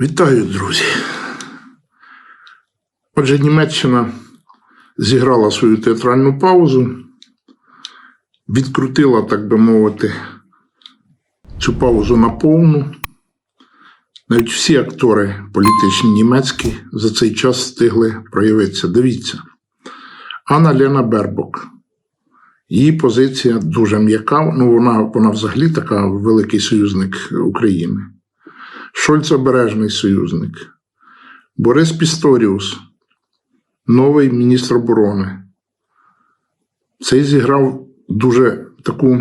Вітаю, друзі. Отже, Німеччина зіграла свою театральну паузу, відкрутила, так би мовити, цю паузу на повну. Навіть всі актори політичні німецькі за цей час встигли проявитися. Дивіться, Анна Лена Бербок. Її позиція дуже м'яка. Ну, вона, вона взагалі така великий союзник України. Шольц обережний союзник. Борис Пісторіус, новий міністр оборони. Цей зіграв дуже таку,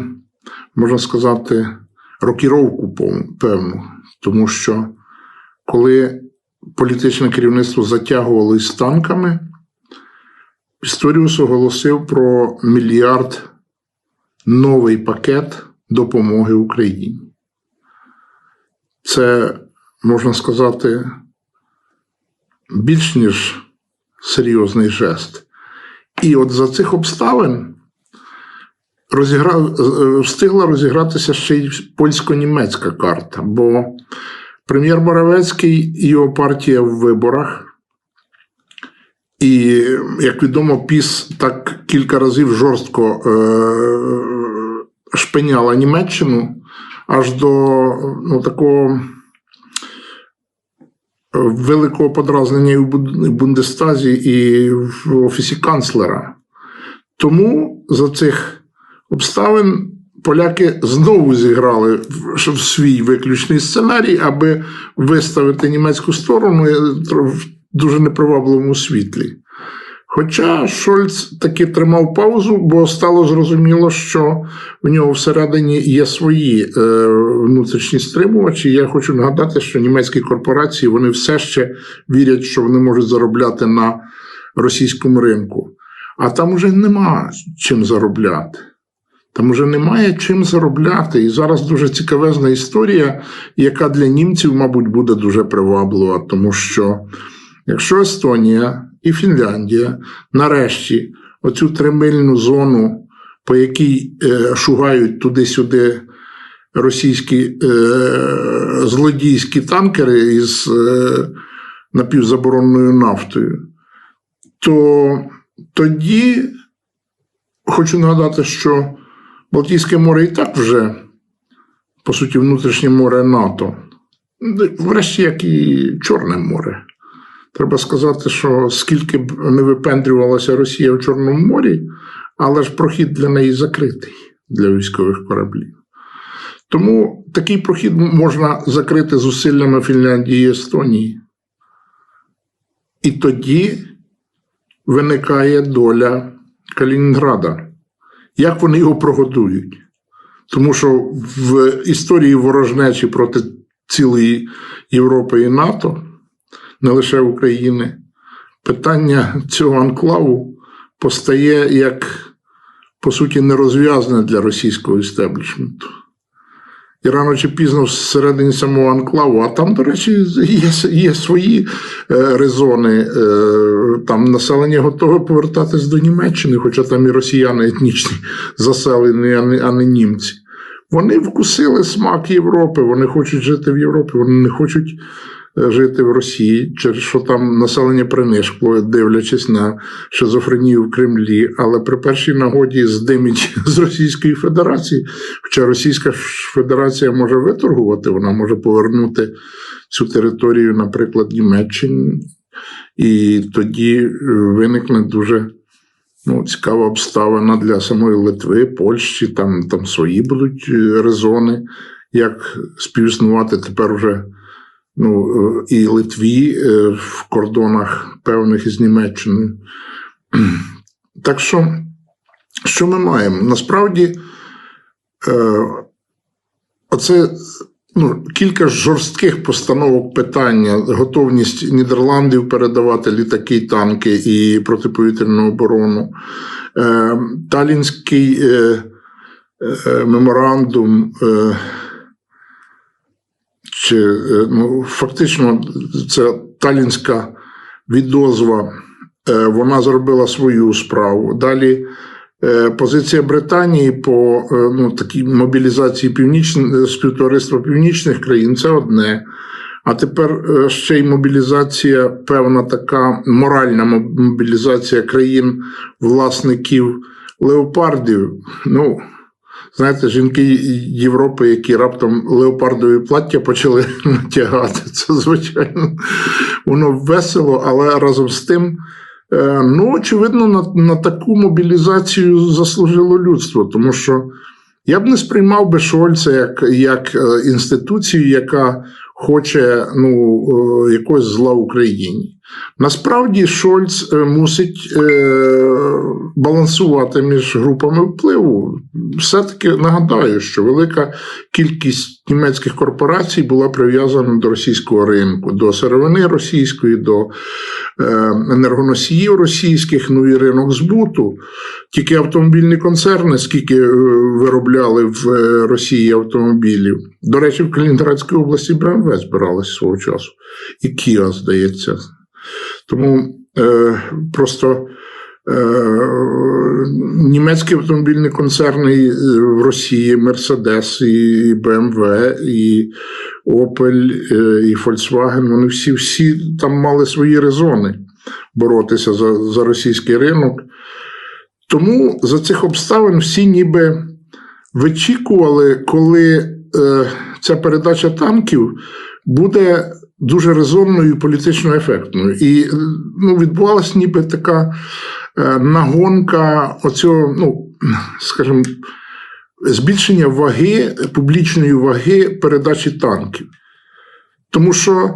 можна сказати, рокіровку певну, тому що коли політичне керівництво затягувало з танками, Пісторіус оголосив про мільярд новий пакет допомоги Україні. Це, можна сказати, більш ніж серйозний жест. І от за цих обставин розігра... е, встигла розігратися ще й польсько-німецька карта, бо прем'єр Моравецький і його партія в виборах. І, як відомо, ПІС так кілька разів жорстко е- шпиняла Німеччину аж до ну, такого великого подразнення і в Бундестазі, і в офісі канцлера. Тому за цих обставин поляки знову зіграли в свій виключний сценарій, аби виставити німецьку сторону е, в дуже непривабливому світлі. Хоча Шольц таки тримав паузу, бо стало зрозуміло, що в нього всередині є свої е, внутрішні стримувачі. Я хочу нагадати, що німецькі корпорації вони все ще вірять, що вони можуть заробляти на російському ринку. А там уже нема чим заробляти. Там уже немає чим заробляти. І зараз дуже цікавезна історія, яка для німців, мабуть, буде дуже приваблива, тому що якщо Естонія і Фінляндія нарешті оцю тримильну зону, по якій е, шугають туди-сюди російські е, злодійські танкери із е, напівзабороненою нафтою, то тоді хочу нагадати, що Балтійське море і так вже, по суті, внутрішнє море НАТО, врешті, як і Чорне море. Треба сказати, що скільки б не випендрювалася Росія в Чорному морі, але ж прохід для неї закритий для військових кораблів. Тому такий прохід можна закрити зусиллями Фінляндії і Естонії. І тоді виникає доля Калінінграда. Як вони його прогодують? Тому що в історії ворожнечі проти цілої Європи і НАТО, не лише України, питання цього анклаву постає як, по суті, нерозв'язане для російського істеблішменту. І рано чи пізно всередині самого анклаву, а там, до речі, є, є свої е, резони. Е, там населення готове повертатись до Німеччини, хоча там і росіяни етнічні заселені, а не, а не німці. Вони вкусили смак Європи, вони хочуть жити в Європі, вони не хочуть жити в Росії, через що там населення принишкло, дивлячись на шизофренію в Кремлі, але при першій нагоді здиміть з Російської Федерації. Хоча Російська Федерація може виторгувати, вона може повернути цю територію, наприклад, Німеччині, і тоді е, виникне дуже ну, цікава обставина для самої Литви, Польщі, там, там свої будуть е, резони, як співіснувати тепер вже ну, е, і Литві е, в кордонах певних із Німеччиною. Так що, що ми маємо? Насправді, е, оце ну, кілька жорстких постановок питання, готовність Нідерландів передавати літаки, танки і протиповітряну оборону, Талінський меморандум. Чи, е, ну, фактично, це талінська відозва, е, вона зробила свою справу. Далі е, позиція Британії по ну, такій мобілізації північ... співтовариства північних країн це одне. А тепер ще й мобілізація, певна така моральна мобілізація країн власників леопардів. Ну, знаєте, жінки Європи, які раптом леопардові плаття почали натягати. Це, звичайно, воно весело, але разом з тим. е, Ну, очевидно, на, на таку мобілізацію заслужило людство, тому що я б не сприймав би Шольца як, як е, інституцію, яка хоче ну, е, якогось зла Україні. Насправді Шольц е, мусить е, балансувати між групами впливу. Все-таки нагадаю, що велика кількість німецьких корпорацій була прив'язана до російського ринку, до сировини російської, до е, енергоносіїв російських, ну і ринок збуту. Тільки автомобільні концерни, скільки виробляли в Росії автомобілів. До речі, в Калінінградській області БМВ збиралися свого часу. І Кіа, здається. Тому е, просто е, німецькі автомобільні концерни е, в Росії, Мерседес, і БМВ, і е, і Volkswagen, вони всі, всі там мали свої резони боротися за, за російський ринок. Тому за цих обставин всі ніби вичікували, коли е, ця передача танків буде дуже резонною і політично ефектною. І ну, відбувалася ніби така е, нагонка оцього, ну, скажімо, збільшення ваги, публічної ваги передачі танків. Тому що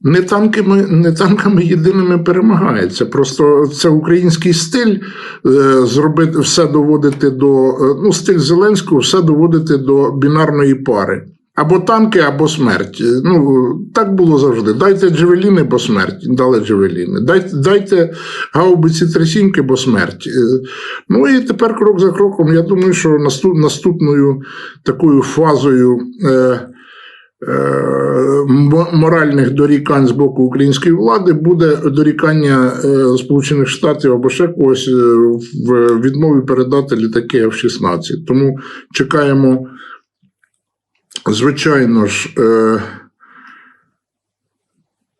не танками, не танками єдиними перемагається. Просто це український стиль е, зробити все доводити до е, ну, стиль Зеленського, все доводити до бінарної пари. Або танки, або смерть. Ну, так було завжди. Дайте джевеліни, бо смерть. Дали джевеліни. Дайте, дайте гаубиці трисімки, бо смерть. Е, Ну і тепер крок за кроком. Я думаю, що наступ, наступною такою фазою. Е, е, Моральних дорікань з боку української влади буде дорікання е, Сполучених Штатів або ще когось е, в відмові передати літаки F-16. Тому чекаємо, звичайно ж, е,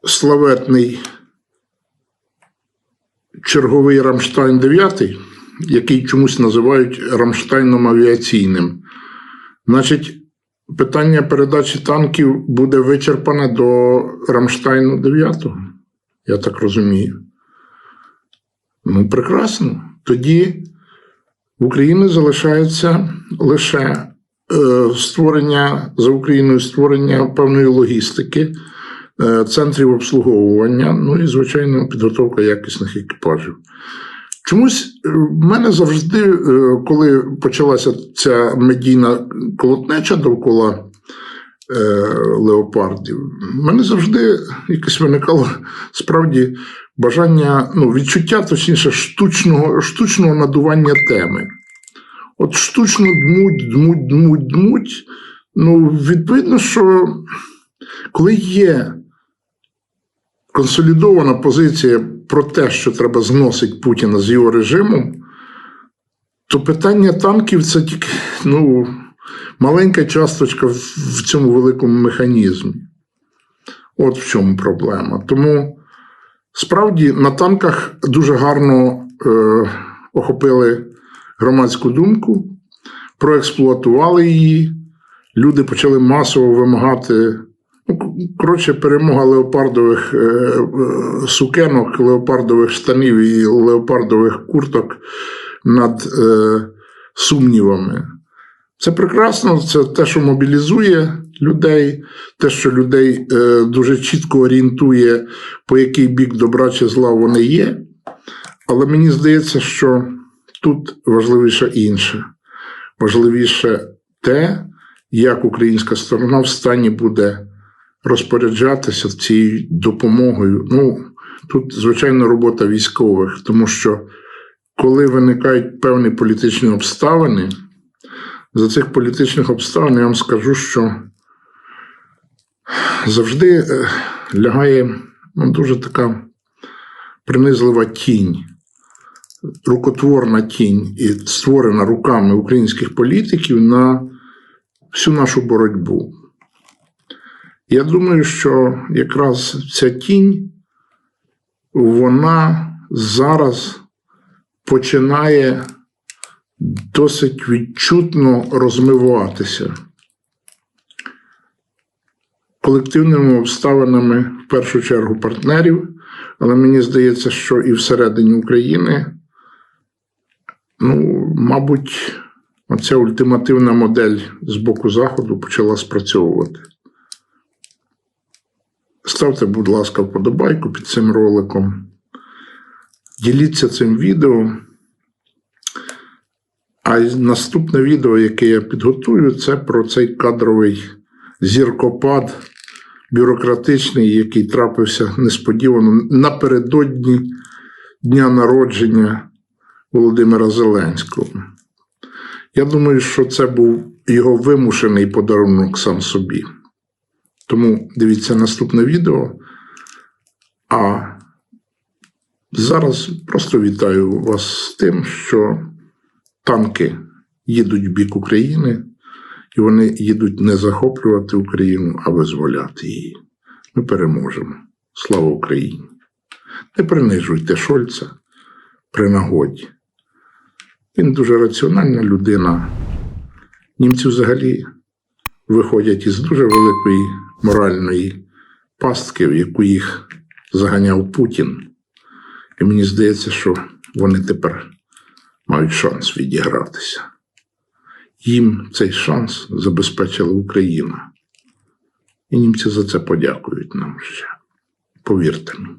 славетний черговий Рамштайн 9, який чомусь називають Рамштайном авіаційним. Значить, питання передачі танків буде вичерпане до Рамштайну 9, я так розумію. Ну, прекрасно. Тоді в Україні залишається лише створення за Україною створення певної логістики, е, центрів обслуговування, ну і, звичайно, підготовка якісних екіпажів. Чомусь е, в мене завжди, е, коли почалася ця медійна колотнеча довкола е, леопардів, в мене завжди якесь виникало справді бажання, ну, відчуття, точніше, штучного, штучного надування теми. От штучно дмуть, дмуть, дмуть, дмуть. Ну, відповідно, що коли є консолідована позиція про те, що треба зносити Путіна з його режимом, то питання танків це тільки ну, маленька часточка в цьому великому механізмі. От в чому проблема. Тому справді на танках дуже гарно е, охопили громадську думку, проексплуатували її. Люди почали масово вимагати. Ну, коротше, перемога леопардових е, е, сукенок, леопардових штанів і леопардових курток над е, сумнівами. Це прекрасно, це те, що мобілізує людей, те, що людей дуже чітко орієнтує, по який бік добра чи зла вони є. Але мені здається, що тут важливіше інше. Важливіше те, як українська сторона в стані буде розпоряджатися цією допомогою. Ну, тут, звичайно, робота військових, тому що коли виникають певні політичні обставини, за цих політичних обставин я вам скажу, що завжди е, лягає ну, дуже така принизлива тінь, рукотворна тінь, і створена руками українських політиків на всю нашу боротьбу. Я думаю, що якраз ця тінь, вона зараз починає досить відчутно розмиватися. Колективними обставинами, в першу чергу, партнерів, але мені здається, що і всередині України, ну, мабуть, оця ультимативна модель з боку Заходу почала спрацьовувати. Ставте, будь ласка, вподобайку під цим роликом. Діліться цим відео. А наступне відео, яке я підготую, це про цей кадровий зіркопад бюрократичний, який трапився несподівано напередодні дня народження Володимира Зеленського. Я думаю, що це був його вимушений подарунок сам собі. Тому дивіться наступне відео. А зараз просто вітаю вас з тим, що танки їдуть в бік України, і вони їдуть не захоплювати Україну, а визволяти її. Ми переможемо. Слава Україні! Не принижуйте Шольца при нагоді. Він дуже раціональна людина. Німці взагалі виходять із дуже великої моральної пастки, в яку їх заганяв Путін. І мені здається, що вони тепер мають шанс відігратися. Їм цей шанс забезпечила Україна. І німці за це подякують нам ще. Повірте мені.